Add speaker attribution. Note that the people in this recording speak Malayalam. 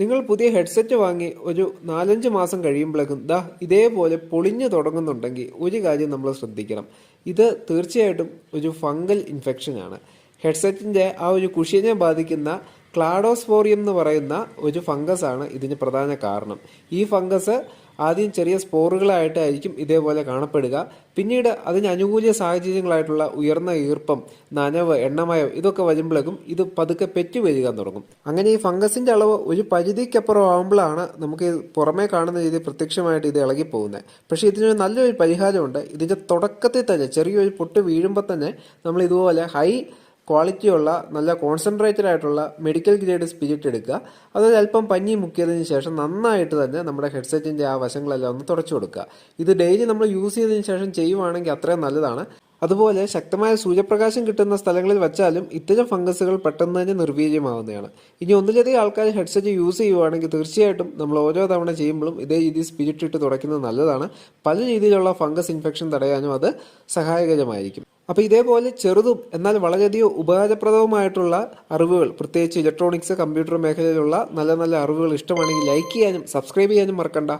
Speaker 1: നിങ്ങൾ പുതിയ ഹെഡ്സെറ്റ് വാങ്ങി ഒരു നാലഞ്ച് മാസം കഴിയുമ്പോഴേക്കും ദാ ഇതേപോലെ പൊളിഞ്ഞു തുടങ്ങുന്നുണ്ടെങ്കിൽ ഒരു കാര്യം നമ്മൾ ശ്രദ്ധിക്കണം. ഇത് തീർച്ചയായിട്ടും ഒരു ഫംഗൽ ഇൻഫെക്ഷനാണ്. ഹെഡ്സെറ്റിന്റെ ആ ഒരു കുഷിനെ ബാധിക്കുന്ന ക്ലാഡോസ്പോറിയം എന്ന് പറയുന്ന ഒരു ഫംഗസ് ആണ് ഇതിന് പ്രധാന കാരണം. ഈ ഫംഗസ് ആദ്യം ചെറിയ സ്പോറുകളായിട്ടായിരിക്കും ഇതേപോലെ കാണപ്പെടുക. പിന്നീട് അതിന് അനുകൂല സാഹചര്യങ്ങളായിട്ടുള്ള ഉയർന്ന ഈർപ്പം നനവ് എണ്ണമയം ഇതൊക്കെ വരുമ്പോഴേക്കും ഇത് പതുക്കെ പെറ്റു വരിക തുടങ്ങും. അങ്ങനെ ഈ ഫംഗസിന്റെ അളവ് ഒരു പരിധിക്കപ്പുറം ആകുമ്പോഴാണ് നമുക്ക് പുറമേ കാണുന്ന രീതി പ്രത്യക്ഷമായിട്ട് ഇത് ഇളകിപ്പോകുന്നത്. പക്ഷേ ഇതിനൊരു നല്ലൊരു പരിഹാരമുണ്ട്. ഇതിന്റെ തുടക്കത്തിൽ തന്നെ ചെറിയൊരു പൊട്ട് വീഴുമ്പോൾ തന്നെ നമ്മൾ ഇതുപോലെ ഹൈ ക്വാളിറ്റിയുള്ള നല്ല കോൺസെൻട്രേറ്റഡ് ആയിട്ടുള്ള മെഡിക്കൽ ഗ്രേഡ് സ്പിരിറ്റ് എടുക്കുക. അതൊരു അല്പം പഞ്ഞി മുക്കിയതിന് ശേഷം നന്നായിട്ട് തന്നെ നമ്മുടെ ഹെഡ്സെറ്റിന്റെ ആ വശങ്ങളെല്ലാം ഒന്ന് തുടച്ചു കൊടുക്കുക. ഇത് ഡെയിലി നമ്മൾ യൂസ് ചെയ്തതിന് ശേഷം ചെയ്യുവാണെങ്കിൽ അത്രയും നല്ലതാണ്. അതുപോലെ ശക്തമായ സൂര്യപ്രകാശം കിട്ടുന്ന സ്ഥലങ്ങളിൽ വെച്ചാലും ഇത്തരം ഫംഗസുകൾ പെട്ടെന്ന് തന്നെ നിർവീര്യമാവുന്നതാണ്. ഇനി ഒന്നിലധികം ആൾക്കാർ ഹെഡ്സെറ്റ് യൂസ് ചെയ്യുവാണെങ്കിൽ തീർച്ചയായിട്ടും നമ്മൾ ഓരോ തവണ ചെയ്യുമ്പോഴും ഇതേ രീതിയിൽ സ്പിരിറ്റ് ഇട്ട് തുടയ്ക്കുന്നത് നല്ലതാണ്. പല രീതിയിലുള്ള ഫംഗസ് ഇൻഫെക്ഷൻ തടയാനും അത് സഹായകരമായിരിക്കും. അപ്പോൾ ഇതേപോലെ ചെറുതും എന്നാൽ വളരെയധികം ഉപകാരപ്രദവുമായിട്ടുള്ള അറിവുകൾ പ്രത്യേകിച്ച് ഇലക്ട്രോണിക്സ് കമ്പ്യൂട്ടർ മേഖലയിലുള്ള നല്ല നല്ല അറിവുകൾ ഇഷ്ടമാണെങ്കിൽ ലൈക്ക് ചെയ്യാനും സബ്സ്ക്രൈബ് ചെയ്യാനും മറക്കണ്ട.